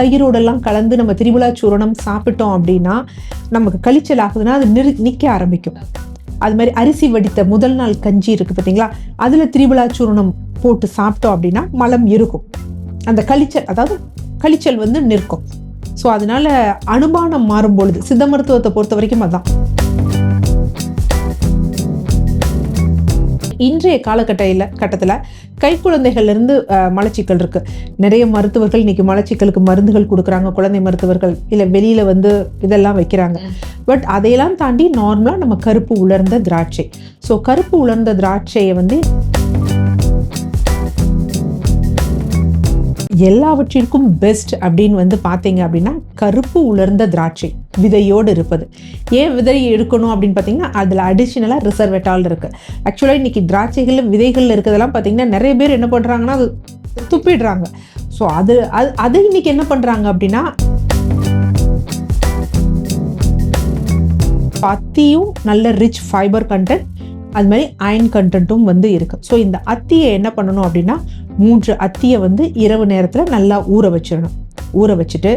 தயிரோடெல்லாம் கலந்து நம்ம திரிபுலா சூரணம் சாப்பிட்டோம் அப்படின்னா நமக்கு கழிச்சல் ஆகுதுன்னா அது நிறு நிற்க ஆரம்பிக்கும். அது மாதிரி அரிசி வடித்த முதல் நாள் கஞ்சி இருக்குது பார்த்தீங்களா? அதில் திரிபுலா சூரணம் போட்டு சாப்பிட்டோம் அப்படின்னா மலம் இருக்கும் அந்த கழிச்சல் அதாவது கழிச்சல் வந்து நிற்கும். ஸோ அதனால அனுபானம் மாறும் பொழுது சித்த மருத்துவத்தை பொறுத்த வரைக்கும் அதான். இன்றைய காலகட்டையில் கட்டத்தில் கை குழந்தைகள்லேருந்து மலச்சிக்கல் இருக்குது நிறைய மருத்துவர்கள் இன்னைக்கு மலச்சிக்கலுக்கு மருந்துகள் கொடுக்குறாங்க. குழந்தை மருத்துவர்கள் இல்லை வெளியில் வந்து இதெல்லாம் வைக்கிறாங்க. பட் அதையெல்லாம் தாண்டி நார்மலாக நம்ம கருப்பு உலர்ந்த திராட்சை. ஸோ கருப்பு உலர்ந்த திராட்சையை வந்து எல்லாவற்றிற்கும் பெஸ்ட் அப்படின்னு வந்து பார்த்தீங்க அப்படின்னா கருப்பு உலர்ந்த திராட்சை. விதையோடு இருப்பது. ஏன் விதை எடுக்கணும் அப்படின்னு பார்த்தீங்கன்னா அதில் அடிஷ்னலாக ரிசர்வெட்டால் இருக்குது ஆக்சுவலாக இன்றைக்கி திராட்சைகளில் விதைகளில் இருக்கிறதெல்லாம் பார்த்தீங்கன்னா நிறைய பேர் என்ன பண்ணுறாங்கன்னா அது துப்பிடுறாங்க. ஸோ அது அது அதை இன்றைக்கி என்ன பண்ணுறாங்க அப்படின்னா அத்தியும் நல்ல ரிச் ஃபைபர் கண்டென்ட் அது மாதிரி அயன் கண்டென்ட்டும் வந்து இருக்குது ஸோ இந்த அத்தியை என்ன பண்ணணும் அப்படின்னா மூன்று அத்தியை வந்து இரவு நேரத்தில் நல்லா ஊற வச்சிடணும். ஊற வச்சுட்டு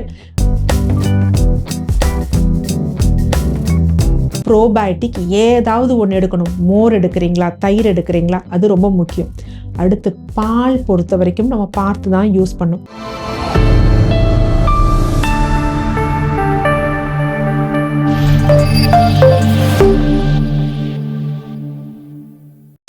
ப்ரோபயோட்டிக் ஏதாவது ஒன்று எடுக்கணும். மோர் எடுக்கிறீங்களா? தயிர் எடுக்கிறீங்களா? அது ரொம்ப முக்கியம். அடுத்து பால் பொறுத்த வரைக்கும் நம்ம பார்த்து தான் யூஸ் பண்ணும்.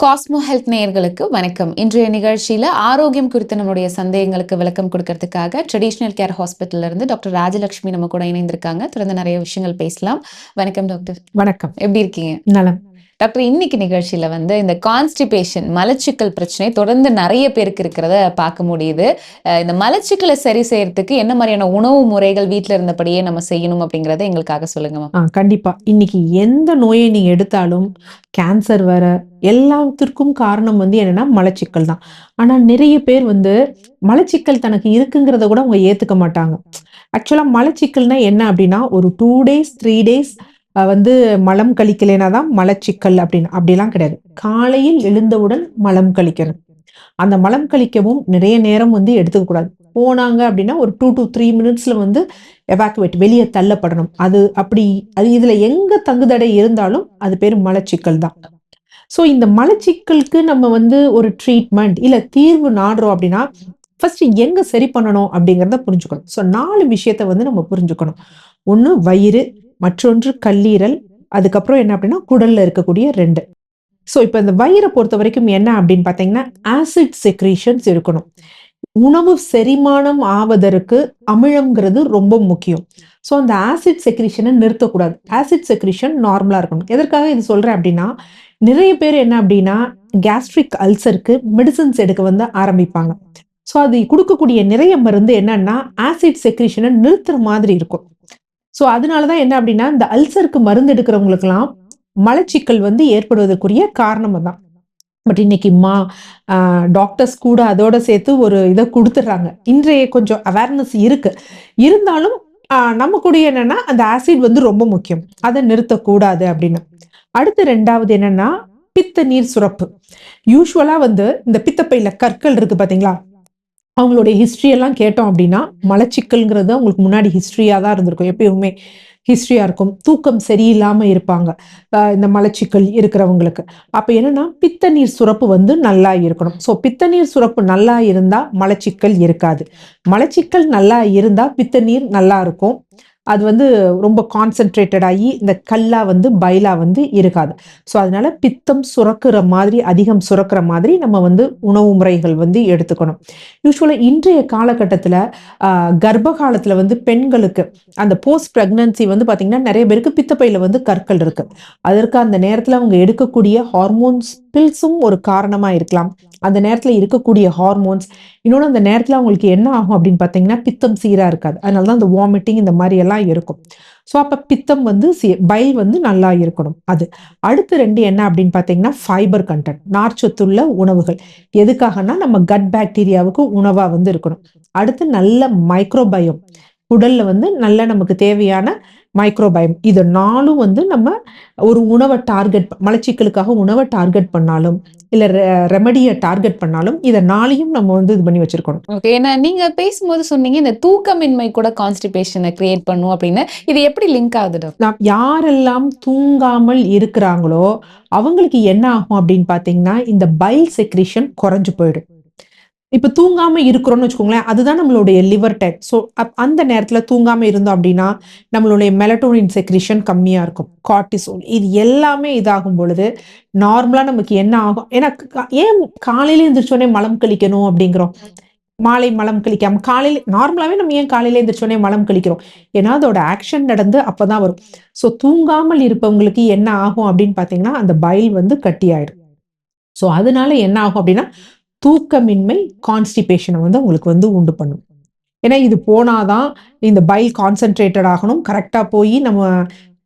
காஸ்மோ ஹெல்த் நேயர்களுக்கு வணக்கம். இன்றைய நிகழ்ச்சியில ஆரோக்கியம் குறித்த நம்மளுடைய சந்தேகங்களுக்கு விளக்கம் கொடுக்கறதுக்காக ட்ரெடிஷ்னல் கேர் ஹாஸ்பிட்டல்ல இருந்து டாக்டர் ராஜலட்சுமி நம்ம கூட இணைந்திருக்காங்க. தொடர்ந்து நிறைய விஷயங்கள் பேசலாம். வணக்கம் டாக்டர் வணக்கம். எப்படி இருக்கீங்க? நலம். டாக்டர் இன்னைக்கு நிகழ்ச்சியில வந்து இந்த கான்ஸ்டிபேஷன் மலச்சிக்கல் பிரச்சனை தொடர்ந்து நிறைய பேருக்கு இருக்கிறத பார்க்க முடியுது. இந்த மலச்சிக்கலை சரி செய்யறதுக்கு என்ன மாதிரியான உணவு முறைகள் வீட்டில் இருந்தபடியே நம்ம செய்யணும் அப்படிங்கிறத எங்களுக்காக சொல்லுங்க கண்டிப்பாக இன்னைக்கு எந்த நோயை நீங்கள் எடுத்தாலும் கேன்சர் வர எல்லாத்திற்கும் காரணம் வந்து என்னன்னா மலச்சிக்கல் தான். ஆனால் நிறைய பேர் வந்து மலச்சிக்கல் தனக்கு இருக்குங்கிறத கூட அவங்க ஏற்றுக்க மாட்டாங்க. ஆக்சுவலாக மலச்சிக்கல்னா என்ன அப்படின்னா ஒரு டூ டேஸ் த்ரீ டேஸ் வந்து மலம் கழிக்கலைனா தான் மலச்சிக்கல் அப்படின்னு. அப்படிலாம் கிடையாது. காலையில் எழுந்தவுடன் மலம் கழிக்கணும். அந்த மலம் கழிக்கவும் நிறைய நேரம் வந்து எடுத்துக்கக்கூடாது போனாங்க அப்படின்னா ஒரு டூ டு த்ரீ மினிட்ஸில் வந்து எவாக்குவேட் வெளியே தள்ளப்படணும். அது அப்படி அது இதில் எங்கே தங்குதடை இருந்தாலும் அது பேர் மலச்சிக்கல் தான். ஸோ இந்த மலச்சிக்கலுக்கு நம்ம வந்து ஒரு ட்ரீட்மெண்ட் இல்லை தீர்வு நாடுறோம் அப்படின்னா ஃபர்ஸ்ட் எங்கே சரி பண்ணணும் அப்படிங்கிறத புரிஞ்சுக்கணும். ஸோ நாலு விஷயத்த வந்து நம்ம புரிஞ்சுக்கணும். ஒன்று வயிறு மற்றொன்று கல்லீரல் அதுக்கப்புறம் என்ன அப்படின்னா குடல்ல இருக்கக்கூடிய ரெண்டு. ஸோ இப்போ இந்த வயிறை பொறுத்த வரைக்கும் என்ன அப்படின்னு பார்த்தீங்கன்னா ஆசிட் செக்ரீஷன்ஸ் இருக்கணும். உணவு செரிமானம் ஆவதற்கு அமிழம்ங்கிறது ரொம்ப முக்கியம். ஸோ அந்த ஆசிட் செக்ரீஷனை நிறுத்தக்கூடாது. ஆசிட் செக்ரீஷன் நார்மலாக இருக்கணும். எதற்காக இது சொல்கிறேன் அப்படின்னா நிறைய பேர் என்ன அப்படின்னா கேஸ்ட்ரிக் அல்சருக்கு மெடிசன்ஸ் எடுக்க வந்து ஆரம்பிப்பாங்க. ஸோ அது கொடுக்கக்கூடிய நிறைய மருந்து என்னன்னா ஆசிட் செக்ரீஷனை நிறுத்துற மாதிரி இருக்கும். ஸோ அதனால தான் என்ன அப்படின்னா இந்த அல்சருக்கு மருந்து எடுக்கிறவங்களுக்கெல்லாம் மலச்சிக்கல் வந்து ஏற்படுவதற்குரிய காரணம் தான் பட் இன்னைக்கு மா டாக்டர்ஸ் கூட அதோட சேர்த்து ஒரு இதை கொடுத்துட்றாங்க. இன்றைய கொஞ்சம் அவேர்னஸ் இருக்கு. இருந்தாலும் நம்ம கூட என்னன்னா அந்த ஆசிட் வந்து ரொம்ப முக்கியம். அதை நிறுத்தக்கூடாது அப்படின்னு. அடுத்து ரெண்டாவது என்னன்னா பித்த நீர் சுரப்பு. யூஸ்வலாக வந்து இந்த பித்தப்பையில் கற்கள் இருக்கு பார்த்தீங்களா அவங்களுடைய ஹிஸ்ட்ரி எல்லாம் கேட்டோம் அப்படின்னா மலச்சிக்கல்ங்கிறது அவங்களுக்கு முன்னாடி ஹிஸ்ட்ரியா தான் இருந்திருக்கும். எப்பயுமே ஹிஸ்ட்ரியா இருக்கும். தூக்கம் சரியில்லாம இருப்பாங்க. இந்த மலச்சிக்கல் இருக்கிறவங்களுக்கு. அப்ப என்னன்னா பித்த நீர் சுரப்பு வந்து நல்லா இருக்கணும். ஸோ பித்த நீர் சுரப்பு நல்லா இருந்தா மலச்சிக்கல் இருக்காது. மலச்சிக்கல் நல்லா இருந்தா பித்த நீர் நல்லா இருக்கும். அது வந்து ரொம்ப கான்சென்ட்ரேட்டட் ஆகி இந்த கல்லா வந்து பைலா வந்து இருக்காது. ஸோ அதனால பித்தம் சுரக்கிற மாதிரி அதிகம் சுரக்கிற மாதிரி நம்ம வந்து உணவு முறைகள் வந்து எடுத்துக்கணும். யூஸ்வலாக இன்றைய காலகட்டத்தில் கர்ப்ப காலத்தில் வந்து பெண்களுக்கு அந்த போஸ்ட் ப்ரெக்னன்சி வந்து பார்த்திங்கன்னா நிறைய பேருக்கு பித்தப்பையில் வந்து கற்கள் இருக்குது அதற்கு அந்த நேரத்தில் அவங்க எடுக்கக்கூடிய ஹார்மோன்ஸ் பில்ஸும் ஒரு காரணமாக இருக்கலாம். அந்த நேரத்தில் இருக்கக்கூடிய ஹார்மோன்ஸ் இன்னொன்று அந்த நேரத்தில் அவங்களுக்கு என்ன ஆகும் அப்படின்னு பார்த்தீங்கன்னா பித்தம் சீராக இருக்காது. அதனால தான் அந்த வாமிட்டிங் இந்த மாதிரி எல்லாம் இருக்கும். ஸோ அப்போ பித்தம் வந்து சீ பைல் வந்து நல்லா இருக்கணும். அது. அடுத்து ரெண்டு என்ன அப்படின்னு பார்த்தீங்கன்னா ஃபைபர் கண்டென்ட் நார்ச்சத்துள்ள உணவுகள். எதுக்காகனா நம்ம கட் பாக்டீரியாவுக்கு உணவாக வந்து இருக்கணும். அடுத்து நல்ல மைக்ரோபயம் உடல்ல வந்து நல்ல நமக்கு தேவையான மைக்ரோபயம் இது நாளும் வந்து நம்ம ஒரு உணவை டார்கெட் மலச்சிக்கலுக்காக உணவை டார்கெட் பண்ணாலும் இல்ல ரெமடியை டார்கெட் பண்ணாலும் இதை நாளையும் நம்ம வந்து இது பண்ணி வச்சிருக்கணும். ஓகே ஏன்னா நீங்க பேசும்போது சொன்னீங்க இந்த தூக்கமின்மை கூட கான்ஸ்டிபேஷனை கிரியேட் பண்ணும் அப்படின்னு. இது எப்படி லிங்க் ஆகுது நாம் யாரெல்லாம் தூங்காமல் இருக்கிறாங்களோ அவங்களுக்கு என்ன ஆகும் அப்படின்னு பார்த்தீங்கன்னா இந்த பைல் செக்ரிஷன் குறைஞ்சு போயிடும். இப்போ தூங்காமல் இருக்கிறோம்னு வச்சுக்கோங்களேன் அதுதான் நம்மளுடைய லிவர் டைப் ஸோ அப் அந்த நேரத்தில் தூங்காமல் இருந்தோம் அப்படின்னா நம்மளுடைய மெலட்டோனின் செக்ரிஷன் கம்மியா இருக்கும். கார்டிசோல் இது எல்லாமே இதாகும் பொழுது நார்மலா நமக்கு என்ன ஆகும்? ஏன்னா ஏன் காலையில எழுந்திரிச்சோடனே மலம் கழிக்கணும் அப்படிங்கிறோம்? மாலை மலம் கழிக்காம காலையில நார்மலாவே நம்ம ஏன் காலையில எழுந்திரிச்சோடனே மலம் கழிக்கிறோம்? ஏன்னா அதோட ஆக்ஷன் நடந்து அப்பதான் வரும். ஸோ தூங்காமல் இருப்பவங்களுக்கு என்ன ஆகும் அப்படின்னு பார்த்தீங்கன்னா அந்த பைல் வந்து கட்டி ஆயிடும் ஸோ அதனால என்ன ஆகும் அப்படின்னா தூக்கமின்மை கான்ஸ்டிபேஷனை வந்து உங்களுக்கு வந்து உண்டு பண்ணும். ஏன்னா இது போனாதான் இந்த பைல் கான்சென்ட்ரேட்டட் ஆகணும். கரெக்டாக போய் நம்ம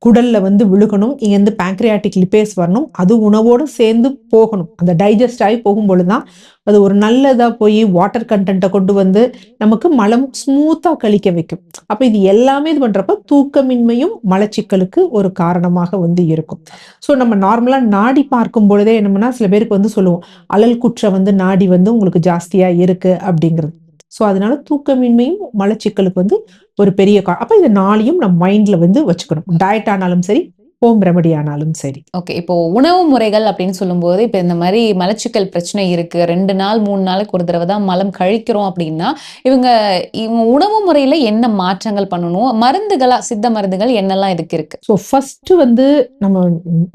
குடல்ல வந்து விழுகணும் இங்கேருந்து பேங்க்ரியாட்டிக் லிப்பேஸ் வரணும் அது உணவோடு சேர்ந்து போகணும். அந்த டைஜஸ்ட் ஆகி போகும்பொழுது தான் அது ஒரு நல்லதாக போய் வாட்டர் கண்டென்ட்டை கொண்டு வந்து நமக்கு மலம் ஸ்மூத்தாக கழிக்க வைக்கும். அப்போ இது எல்லாமே இது பண்ணுறப்ப தூக்கமின்மையும் மலச்சிக்கலுக்கு ஒரு காரணமாக வந்து இருக்கும். ஸோ நம்ம நார்மலாக நாடி பார்க்கும் பொழுதே என்னமுன்னா சில பேருக்கு வந்து சொல்லுவோம் அழல் குற்ற வந்து நாடி வந்து உங்களுக்கு ஜாஸ்தியாக இருக்கு அப்படிங்கிறது. ஸோ அதனால தூக்கமின்மையும் மலச்சிக்கலுக்கு வந்து ஒரு பெரிய கா அப்போ இது நாளையும் நம்ம மைண்டில் வந்து வச்சுக்கணும். டயட் ஆனாலும் சரி ஹோம் ரெமடி ஆனாலும் சரி. ஓகே இப்போ உணவு முறைகள் அப்படின்னு சொல்லும்போது இப்போ இந்த மாதிரி மலச்சிக்கல் பிரச்சனை இருக்கு. ரெண்டு நாள் மூணு நாளுக்கு ஒரு தடவை தான் மலம் கழிக்கிறோம் அப்படின்னா இவங்க இவங்க உணவு முறையில என்ன மாற்றங்கள் பண்ணணும்? மருந்துகளா சித்த மருந்துகள் என்னெல்லாம் இதுக்கு இருக்கு? ஸோ ஃபர்ஸ்ட் வந்து நம்ம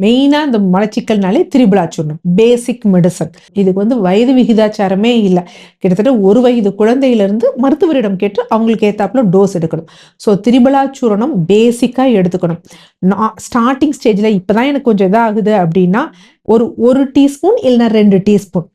மெயினாக இந்த மலச்சிக்கல்னாலே திரிபுலா சொன்னோம் பேசிக் மெடிசன் இதுக்கு வந்து வயது விகிதாச்சாரமே இல்லை. கிட்டத்தட்ட ஒரு வயது குழந்தையிலிருந்து மருத்துவரிடம் கேட்டு அவங்களுக்கு ஏத்தாப்புல டோஸ் எடுக்கணும். ஸோ திரிபுலா சூரணம் பேசிக்காக எடுத்துக்கணும். ஸ்டார்டிங் ஸ்டேஜில் இப்போ தான் எனக்கு கொஞ்சம் இதாகுது அப்படின்னா ஒரு ஒரு டீஸ்பூன் இல்லைன்னா ரெண்டு டீஸ்பூன்.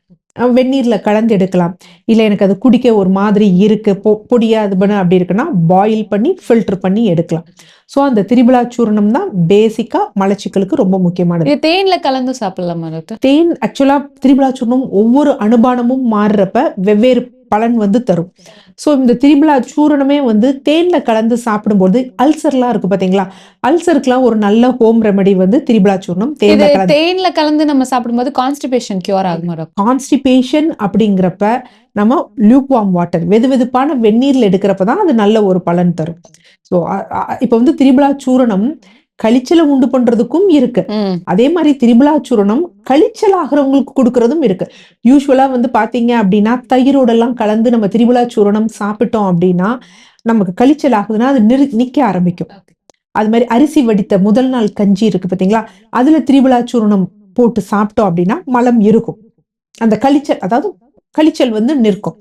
வெந்நீரில் கலந்து எடுக்கலாம். இல்லை எனக்கு அது குடிக்க ஒரு மாதிரி இருக்கு பொ பொடியா இது பண்ண அப்படி இருக்குன்னா பாயில் பண்ணி ஃபில்டர் பண்ணி எடுக்கலாம். ஸோ அந்த திரிபுலா சூரணம் தான் பேசிக்காக மலச்சிக்கலுக்கு ரொம்ப முக்கியமானது. இது தேன்ல கலந்து சாப்பிடலாமா டாக்டர்? தேன் ஆக்சுவலாக திரிபுலா சூர்ணம் ஒவ்வொரு அனுபானமும் மாறுறப்ப வெவ்வேறு பலன் வந்து தரும். ஸோ இந்த திரிபுலா சூரணமே வந்து தேனில் கலந்து சாப்பிடும்போது அல்சர்லாம் இருக்கு பார்த்தீங்களா அல்சருக்குலாம் ஒரு நல்ல ஹோம் ரெமெடி வந்து திரிபுலா சூர்ணம். தேனில் கலந்து தேன்ல கலந்து நம்ம சாப்பிடும்போது கான்ஸ்டிபேஷன் கியூர் ஆகுமா கான்ஸ்டிபேஷன் அப்படிங்கிறப்ப நம்ம லியூக் வார்ம் வாட்டர் வெது வெதுப்பான வெந்நீர்ல எடுக்கிறப்ப தான் அது நல்ல ஒரு பலன் தரும். ஸோ இப்போ வந்து திரிபுலா சூரணம் கழிச்சலை உண்டு பண்றதுக்கும் இருக்கு. அதே மாதிரி திரிபுலா சூரணம் கழிச்சல் ஆகிறவங்களுக்கு கொடுக்கறதும் இருக்கு. யூஸ்வலா வந்து பாத்தீங்க அப்படின்னா தயிரோடெல்லாம் கலந்து நம்ம திரிபுலா சூரணம் சாப்பிட்டோம் அப்படின்னா நமக்கு கழிச்சல் ஆகுதுன்னா அது நிறு நிக்க ஆரம்பிக்கும். அது மாதிரி அரிசி வடித்த முதல் நாள் கஞ்சி இருக்கு பாத்தீங்களா? அதுல திரிபுலா சூரணம் போட்டு சாப்பிட்டோம் அப்படின்னா மலம் இருக்கும் அந்த கழிச்சல் அதாவது கழிச்சல் வந்து நிற்கும்.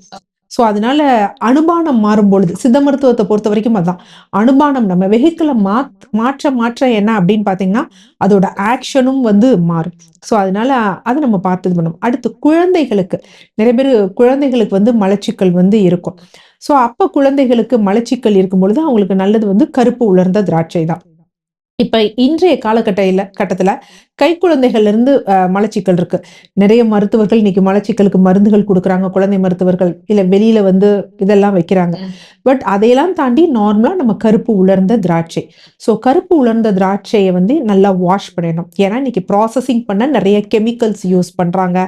ஸோ அதனால அனுபானம் மாறும் பொழுது சித்த மருத்துவத்தை பொறுத்த வரைக்கும் அதுதான் அனுபானம் நம்ம வெஹிக்கிளை மாத் மாற்ற மாற்ற என்ன அப்படின்னு பார்த்தீங்கன்னா அதோட ஆக்ஷனும் வந்து மாறும். ஸோ அதனால அதை நம்ம பார்த்து இது பண்ணணும் அடுத்து குழந்தைகளுக்கு. நிறைய பேர் குழந்தைகளுக்கு வந்து மலச்சிக்கல் வந்து இருக்கும். ஸோ அப்போ குழந்தைகளுக்கு மலச்சிக்கல் இருக்கும் பொழுது அவங்களுக்கு நல்லது வந்து கருப்பு உலர்ந்த திராட்சை தான். இப்போ இன்றைய காலகட்டையில் கட்டத்தில் கை குழந்தைகள்ல இருந்து அஹ், மலச்சிக்கல் இருக்கு. நிறைய மருத்துவர்கள் இன்னைக்கு மலச்சிக்கலுக்கு மருந்துகள் கொடுக்குறாங்க. குழந்தை மருத்துவர்கள் இல்லை வெளியில வந்து இதெல்லாம் வைக்கிறாங்க. பட் அதையெல்லாம் தாண்டி நார்மலா நம்ம கருப்பு உலர்ந்த திராட்சை. ஸோ கருப்பு உலர்ந்த திராட்சையை வந்து நல்லா வாஷ் பண்ணிடணும் ஏன்னா இன்னைக்கு ப்ராசஸிங் பண்ண நிறைய கெமிக்கல்ஸ் யூஸ் பண்றாங்க.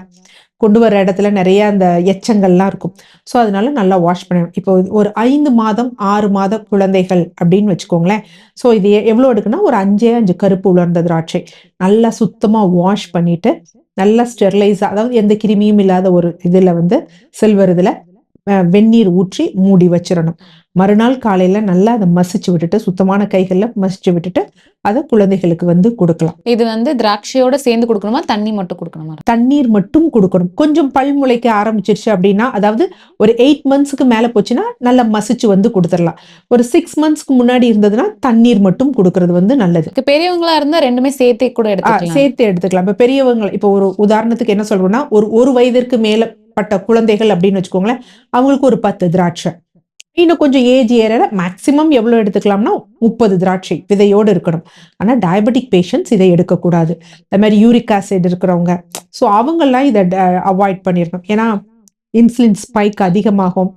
கொண்டு வர இடத்துல நிறைய அந்த எச்சங்கள்லாம் இருக்கும். ஸோ அதனால நல்லா வாஷ் பண்ணணும் இப்போ ஒரு ஐந்து மாதம் ஆறு மாத குழந்தைகள் அப்படின்னு வச்சுக்கோங்களேன். ஸோ இது எவ்வளோ எடுக்குன்னா ஒரு அஞ்சே அஞ்சு கருப்பு உலர்ந்த திராட்சை. நல்லா சுத்தமாக வாஷ் பண்ணிட்டு நல்லா ஸ்டெர்லைஸ் அதாவது எந்த கிருமியும் இல்லாத ஒரு இதில் வந்து சில்வர் இதில் வெந்நீர் ஊற்றி மூடி வச்சிடணும் மறுநாள் காலையில நல்லா அதை மசிச்சு விட்டுட்டு சுத்தமான கைகள்ல மசிச்சு விட்டுட்டு அதை குழந்தைகளுக்கு வந்து கொடுக்கலாம். இது வந்து திராட்சையோட சேர்ந்து கொடுக்கணுமா? தண்ணி மட்டும் கொடுக்கணுமா? தண்ணீர் மட்டும் கொடுக்கணும். கொஞ்சம் பல் முளைக்க ஆரம்பிச்சிருச்சு அப்படின்னா அதாவது ஒரு எயிட் மந்த்ஸ்க்கு மேல போச்சுன்னா நல்லா மசிச்சு வந்து கொடுத்துடலாம். ஒரு சிக்ஸ் மந்த்ஸ்க்கு முன்னாடி இருந்ததுன்னா தண்ணீர் மட்டும் கொடுக்கறது வந்து நல்லது. பெரியவங்களா இருந்தா ரெண்டுமே சேர்த்தே கூட சேர்த்து எடுத்துக்கலாம். இப்ப பெரியவங்க இப்போ ஒரு உதாரணத்துக்கு என்ன சொல்றோம்னா ஒரு ஒரு வயதிற்கு பட்ட குழந்தைகள் அப்படின்னு வச்சுக்கோங்களேன் அவங்களுக்கு ஒரு பத்து திராட்சை. இன்னும் கொஞ்சம் ஏஜ் ஏற மேக்சிமம் எவ்வளவு எடுத்துக்கலாம்னா முப்பது திராட்சை விதையோடு இருக்கணும். ஆனா டயபெட்டிக் பேஷண்ட்ஸ் இதை எடுக்கக்கூடாது. அது மாதிரி யூரிக் ஆசிட் இருக்கிறவங்க. ஸோ அவங்கெல்லாம் இதை அவாய்ட் பண்ணிடணும். ஏன்னா இன்சுலின் ஸ்பைக் அதிகமாகும்.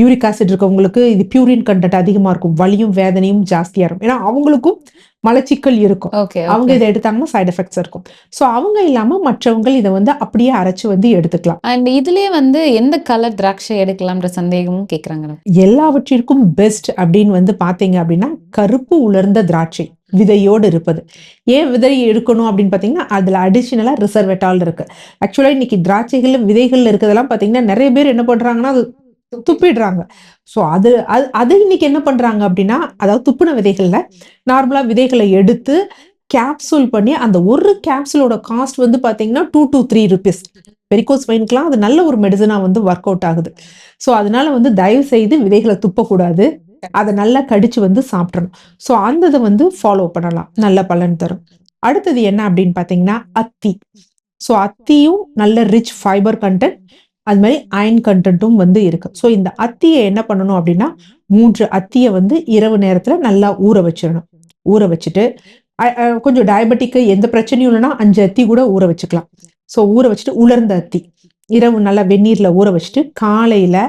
யூரிக் ஆசிட் இருக்கவங்களுக்கு இது பியூரின் கண்டென்ட் அதிகமா இருக்கும். வலியும் வேதனையும் ஜாஸ்தியா இருக்கும். ஏன்னா அவங்களுக்கும் மலச்சிக்கல் இருக்கும். அவங்க இதை எடுத்தாங்கன்னா சைடு எஃபெக்ட்ஸ் இருக்கும். ஸோ அவங்க இல்லாம மற்றவங்க இதை வந்து அப்படியே அரைச்சு வந்து எடுத்துக்கலாம். அண்ட் இதுலயே வந்து எந்த கலர் திராட்சை எடுக்கலாம்ன்ற சந்தேகமும் கேக்குறாங்க. எல்லாவற்றிற்கும் பெஸ்ட் அப்படின்னு வந்து பாத்தீங்க அப்படின்னா கருப்பு உலர்ந்த திராட்சை. விதையோடு இருப்பது. ஏன் விதை எடுக்கணும் அப்படின்னு பார்த்தீங்கன்னா அதில் அடிஷ்னலாக ரிசர்வெட்டால் இருக்குது ஆக்சுவலாக இன்றைக்கி திராட்சைகள் விதைகள் இருக்கிறதெல்லாம் பார்த்தீங்கன்னா நிறைய பேர் என்ன பண்ணுறாங்கன்னா அது துப்பிடுறாங்க. ஸோ அது அது அது இன்னைக்கு என்ன பண்ணுறாங்க அப்படின்னா அதாவது துப்புன விதைகளில் நார்மலாக விதைகளை எடுத்து கேப்சூல் பண்ணி அந்த ஒரு கேப்சூலோட காஸ்ட் வந்து பார்த்தீங்கன்னா two to three rupees varicose வெயின்க்கெலாம் அது நல்ல ஒரு மெடிசனாக வந்து ஒர்க் அவுட் ஆகுது. ஸோ அதனால வந்து தயவு செய்து விதைகளை துப்பக்கூடாது. அதை நல்லா கடிச்சு வந்து சாப்பிட்றணும் ஸோ அந்த இதை வந்து ஃபாலோ பண்ணலாம். நல்ல பலன் தரும். அடுத்தது என்ன அப்படின்னு பார்த்தீங்கன்னா அத்தி. ஸோ அத்தியும் நல்ல ரிச் ஃபைபர் கண்டென்ட் அது மாதிரி அயன் கண்டென்ட்டும் வந்து இருக்கு. ஸோ இந்த அத்தியை என்ன பண்ணணும் அப்படின்னா மூன்று அத்தியை வந்து இரவு நேரத்தில் நல்லா ஊற வச்சிடணும். ஊற வச்சுட்டு கொஞ்சம் டயபெட்டிக்கு எந்த பிரச்சனையும் இல்லைன்னா அஞ்சு அத்தி கூட ஊற வச்சுக்கலாம். ஸோ ஊற வச்சுட்டு உலர்ந்த அத்தி. இரவு நல்லா வெந்நீரில் ஊற வச்சுட்டு காலையில்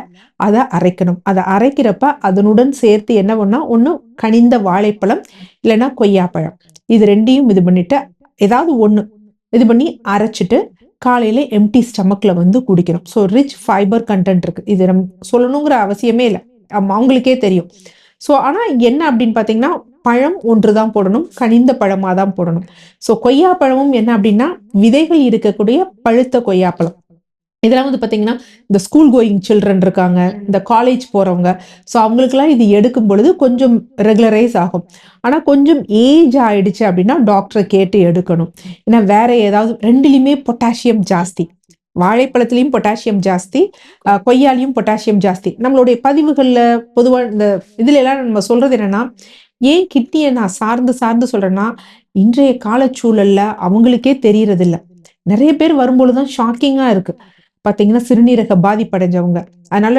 அதை அரைக்கணும். அதை அரைக்கிறப்ப அதனுடன் சேர்த்து என்ன பண்ணால் ஒன்று கனிந்த வாழைப்பழம் இல்லைன்னா கொய்யாப்பழம். இது ரெண்டையும் இது பண்ணிட்டு ஏதாவது ஒன்று இது பண்ணி அரைச்சிட்டு காலையில் எம்டி ஸ்டமக்கில் வந்து குடிக்கணும். ஸோ ரிச் ஃபைபர் கண்டென்ட் இருக்குது இது நம்ம சொல்லணுங்கிற அவசியமே இல்லை. அவங்களுக்கே தெரியும். ஸோ ஆனால் என்ன அப்படின்னு பார்த்தீங்கன்னா பழம் ஒன்று தான் போடணும். கனிந்த பழமாக தான் போடணும். ஸோ கொய்யாப்பழமும் என்ன அப்படின்னா விதைகள் இருக்கக்கூடிய பழுத்த கொய்யாப்பழம். இதெல்லாம் வந்து பார்த்தீங்கன்னா இந்த ஸ்கூல் கோயிங் சில்ட்ரன் இருக்காங்க இந்த காலேஜ் போகிறவங்க ஸோ அவங்களுக்குலாம் இது எடுக்கும் பொழுது கொஞ்சம் ரெகுலரைஸ் ஆகும். ஆனால் கொஞ்சம் ஏஜ் ஆயிடுச்சு அப்படின்னா டாக்டரை கேட்டு எடுக்கணும். ஏன்னா வேற ஏதாவது ரெண்டுலேயுமே பொட்டாசியம் ஜாஸ்தி. வாழைப்பழத்துலேயும் பொட்டாசியம் ஜாஸ்தி கொய்யாலையும் பொட்டாசியம் ஜாஸ்தி. நம்மளுடைய பதிவுகளில் பொதுவாக இந்த இதுல எல்லாம் நம்ம சொல்றது என்னன்னா ஏன் கிட்னியை நான் சார்ந்து சார்ந்து சொல்றேன்னா இன்றைய காலச்சூழல்ல அவங்களுக்கே தெரியறதில்ல. நிறைய பேர் வரும்பொழுது தான் ஷாக்கிங்காக இருக்கு. பார்த்தீங்கன்னா சிறுநீரக பாதிப்படைஞ்சவங்க அதனால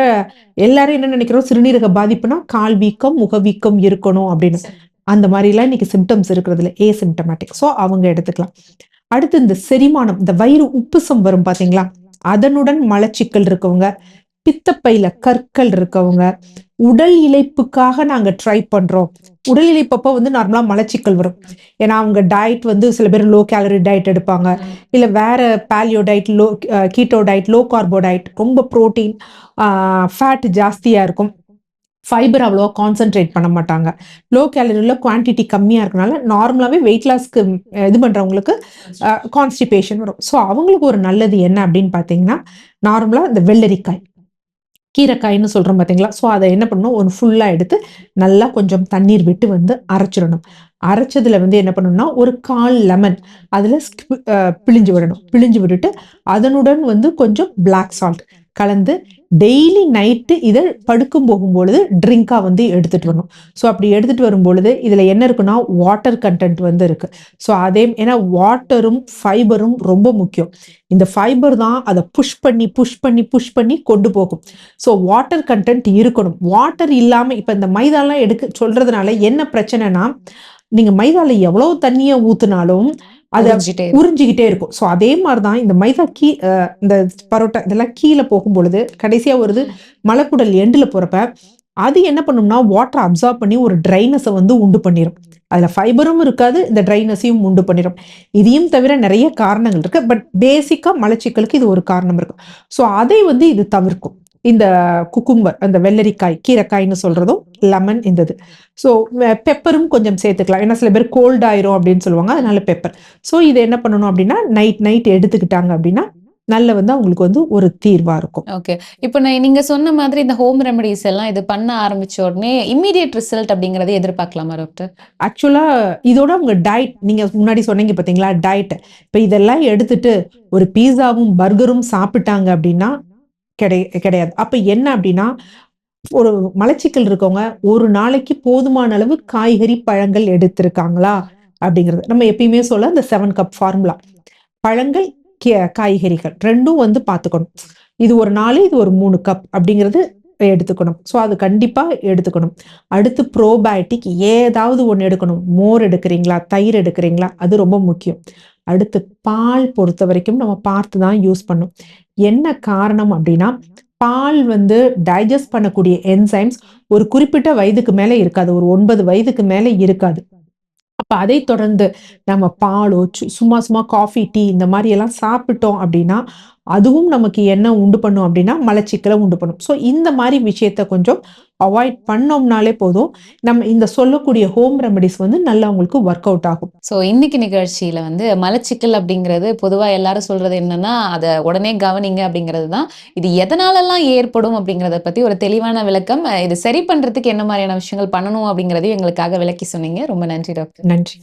எல்லாரும் என்ன நினைக்கிறோம்? சிறுநீரக பாதிப்புனா கால் வீக்கம் முக வீக்கம் இருக்கணும் அப்படின்னு. அந்த மாதிரிலாம் இன்னைக்கு சிம்டம்ஸ் இருக்கிறது இல்லை. ஏ சிம்டமேட்டிக் ஸோ அவங்க எடுத்துக்கலாம். அடுத்து இந்த செரிமானம் இந்த வயிறு உப்புசம் வரும் பார்த்தீங்களா அதனுடன் மலச்சிக்கல் இருக்கவங்க பித்தப்பையில கற்கள் இருக்கவங்க உடல் இழைப்புக்காக நாங்க ட்ரை பண்றோம். உடல் இளைப்பப்போ வந்து நார்மலாக மலச்சிக்கல் வரும். ஏன்னா அவங்க டயட் வந்து சில பேர் லோ கேலரி டயட் எடுப்பாங்க. இல்லை வேற paleo diet low keto diet low carbo diet ரொம்ப ப்ரோட்டீன் ஃபேட் ஜாஸ்தியாக இருக்கும். ஃபைபர் அவ்வளோவா கான்சென்ட்ரேட் பண்ண மாட்டாங்க. லோ கேலரியில் குவான்டிட்டி கம்மியாக இருக்கனால நார்மலாகவே வெயிட் லாஸ்க்கு இது பண்ணுறவங்களுக்கு கான்ஸ்டிபேஷன் வரும். ஸோ அவங்களுக்கு ஒரு நல்லது என்ன அப்படின்னு பார்த்தீங்கன்னா நார்மலாக இந்த வெள்ளரிக்காய். கீரைக்காய்னு சொல்கிறோம் பார்த்தீங்களா ஸோ அதை என்ன பண்ணணும்? ஒரு ஃபுல்லாக எடுத்து நல்லா கொஞ்சம் தண்ணீர் விட்டு வந்து அரைச்சிடணும். அரைச்சதுல வந்து என்ன பண்ணணும்னா ஒரு கால் லெமன் அதில் பிழிஞ்சு விடணும். பிழிஞ்சு விட்டுட்டு அதனுடன் வந்து கொஞ்சம் பிளாக் சால்ட் கலந்து டெய்லி நைட்டு இதை படுக்கும் போகும்பொழுது ட்ரிங்காக வந்து எடுத்துகிட்டு வரணும். ஸோ அப்படி எடுத்துகிட்டு வரும்பொழுது இதில் என்ன இருக்குன்னா வாட்டர் கண்டென்ட் வந்து இருக்குது ஸோ அதே ஏன்னா வாட்டரும் ஃபைபரும் ரொம்ப முக்கியம். இந்த ஃபைபர் தான் அதை புஷ் பண்ணி புஷ் பண்ணி புஷ் பண்ணி கொண்டு போகும். ஸோ வாட்டர் கண்டென்ட் இருக்கணும். வாட்டர் இல்லாமல் இப்போ இந்த மைதாலாம் எடுக்க சொல்கிறதுனால என்ன பிரச்சனைனா நீங்கள் மைதாவில் எவ்வளோ தண்ணியை ஊற்றுனாலும் அது உறிஞ்சிக்கிட்டே இருக்கும். ஸோ அதே மாதிரி தான் இந்த மைதா கீ இந்த பரோட்டா இதெல்லாம் கீழே போகும் பொழுது கடைசியாக வருது மலைக்குடல் எண்டில் போகிறப்ப அது என்ன பண்ணும்னா வாட்டர் அப்சார்ப் பண்ணி ஒரு ட்ரைனஸை வந்து உண்டு பண்ணிடும் அதில் ஃபைபரும் இருக்காது இந்த ட்ரைனஸையும் உண்டு பண்ணிடும் இதையும் தவிர நிறைய காரணங்கள் இருக்கு. பட் பேசிக்காக மலச்சிக்கலுக்கு இது ஒரு காரணம் இருக்கு. ஸோ அதை வந்து இது தவிர்க்கும். இந்த குக்கும்பர் அந்த வெள்ளரிக்காய் கீரைக்காய்னு சொல்றதும் லெமன் இந்த இது ஸோ பெப்பரும் கொஞ்சம் சேர்த்துக்கலாம். ஏன்னா சில பேர் கோல்ட் ஆயிரும் அப்படின்னு சொல்லுவாங்க. அதனால பெப்பர் ஸோ இதை என்ன பண்ணணும் அப்படின்னா நைட் நைட் எடுத்துக்கிட்டாங்க அப்படின்னா நல்ல வந்து அவங்களுக்கு வந்து ஒரு தீர்வா இருக்கும். ஓகே இப்போ நான் நீங்க சொன்ன மாதிரி இந்த ஹோம் ரெமடிஸ் எல்லாம் இது பண்ண ஆரம்பிச்ச உடனே இம்மீடியட் ரிசல்ட் அப்படிங்கறதை எதிர்பார்க்கலாமா டாக்டர் ஆக்சுவலா இதோட அவங்க டயட் நீங்க முன்னாடி சொன்னீங்க பாத்தீங்களா டயட் இப்போ இதெல்லாம் எடுத்துட்டு ஒரு பீஸாவும் பர்கரும் சாப்பிட்டாங்க அப்படின்னா கிடை கிடையாது. அப்ப என்ன அப்படின்னா ஒரு மலச்சிக்கல் இருக்கவங்க ஒரு நாளைக்கு போதுமான அளவு காய்கறி பழங்கள் எடுத்திருக்காங்களா அப்படிங்கிறது. நம்ம எப்பயுமே சொல்ல இந்த செவன் கப் ஃபார்முலா பழங்கள் காய்கறிகள் ரெண்டும் வந்து பார்த்துக்கணும். இது ஒரு நாலு இது ஒரு மூணு கப் அப்படிங்கிறது எடுத்துக்கணும். ஸோ அது கண்டிப்பாக எடுத்துக்கணும். அடுத்து ப்ரோபயோட்டிக் ஏதாவது ஒன்று எடுக்கணும். மோர் எடுக்கிறீங்களா? தயிர் எடுக்கிறீங்களா? அது ரொம்ப முக்கியம். அடுத்து பால் பொறுத்த வரைக்கும் நம்ம பார்த்து தான் யூஸ் பண்ணணும் என்ன காரணம் அப்படின்னா பால் வந்து டைஜஸ்ட் பண்ணக்கூடிய என்சைம்ஸ் ஒரு குறிப்பிட்ட வயதுக்கு மேலே இருக்காது. ஒரு ஒன்பது வயதுக்கு மேலே இருக்காது. அப்ப அதை தொடர்ந்து நம்ம பாலோ, சு சும்மா சும்மா காஃபி, டீ இந்த மாதிரி எல்லாம் சாப்பிட்டோம் அப்படின்னா அதுவும் நமக்கு என்ன உண்டு பண்ணும் அப்டின்னா, மலச்சிக்கல உண்டு பண்ணும். ஸோ இந்த மாரி விஷயத்த கொஞ்சம் அவாய்ட் பண்ணோம்னாலே போதும். நம்ம இந்த சொல்லக்கூடிய ஹோம் ரெமெடிஸ் வந்து நல்லா உங்களுக்கு ஒர்க் அவுட் ஆகும். ஸோ இன்னைக்கு நிகழ்ச்சியில வந்து மலச்சிக்கல் அப்படிங்கிறது பொதுவா எல்லாரும் சொல்றது என்னன்னா, அத உடனே கவனிங்க அப்படிங்கிறது தான். இது எதனாலலாம் ஏற்படும் அப்படிங்கிறத பத்தி ஒரு தெளிவான விளக்கம். இது சரி பண்றதுக்கு என்ன மாரியான விஷயங்கள் பண்ணணும் அப்படிங்கிறதையும் எங்களுக்காக விளக்கி சொன்னீங்க. ரொம்ப நன்றி டாக்டர். நன்றி.